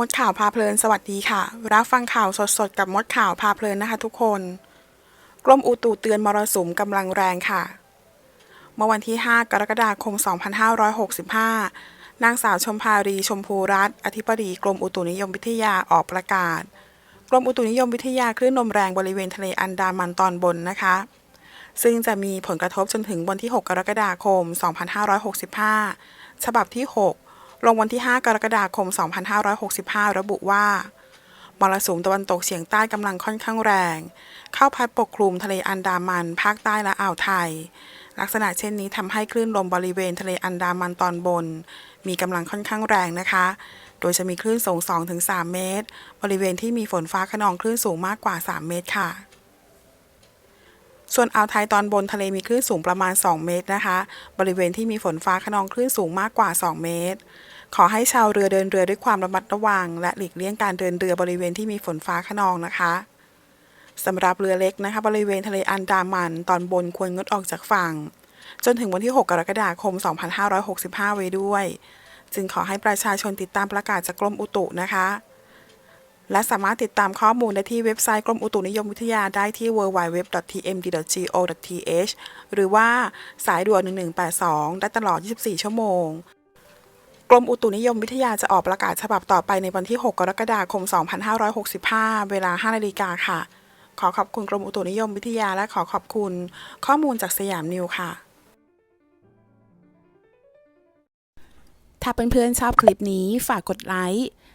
มดข่าวพาเพลินสวัสดีค่ะ รับฟังข่าวสดๆ กับมดข่าวพาเพลินนะคะทุกคน กรมอุตุเตือนมรสุมกำลังแรงค่ะ เมื่อวันที่ 5 กรกฎาคม 2565 นางสาวชมพารีชมพูรัตน์อธิบดีกรมอุตุนิยมวิทยาออกประกาศ กรมอุตุนิยมวิทยาคลื่นลมแรงบริเวณทะเลอันดามันตอนบนนะคะ ซึ่งจะมีผลกระทบจนถึงวันที่ 6 กรกฎาคม 2565 ฉบับที่ 6 ลงวันที่ 5 กรกฎาคม 2565 ระบุว่ามรสุมตะวันตกเฉียงใต้กำลังค่อนข้างแรง เข้าพัดปกคลุมทะเลอันดามัน ภาคใต้และอ่าวไทย ลักษณะเช่นนี้ทำให้คลื่นลมบริเวณทะเลอันดามันตอนบน มีกำลังค่อนข้างแรงนะคะ โดยจะมีคลื่นสูง 2-3 เมตร บริเวณที่มีฝนฟ้าขนองคลื่นสูงมากกว่า 3 เมตรค่ะ ส่วนอ่าวไทยตอนบนทะเลมีคลื่นสูงประมาณ 2 เมตรนะคะ บริเวณที่มีฝนฟ้าขนองคลื่นสูงมากกว่า 2 เมตร ขอให้ชาวเรือเดินเรือด้วยความระมัดระวัง และหลีกเลี่ยงการเดินเรือบริเวณที่มีฝนฟ้าขนองนะคะสำหรับเรือเล็กนะคะ บริเวณทะเลอันดามันตอนบนควรงดออกจากฝั่ง จนถึงวันที่ 6 กรกฎาคม 2565 ไว้ด้วย จึงขอให้ประชาชนติดตามประกาศจากกรมอุตุนะคะ และสามารถติดตามข้อมูลได้ที่เว็บไซต์กรมอุตุนิยมวิทยาได้ที่ www.tmd.go.th หรือว่าสายด่วน 1182 ได้ตลอด 24 ชั่วโมง กรมอุตุนิยมวิทยาจะออกประกาศฉบับต่อไปในวันที่ 6 กรกฎาคม 2565 เวลา 5 นาฬิกาค่ะ ขอขอบคุณกรมอุตุนิยมวิทยาและขอขอบคุณ ข้อมูลจากสยามนิวค่ะถ้าเพื่อนๆชอบคลิปนี้ฝากกดไลค์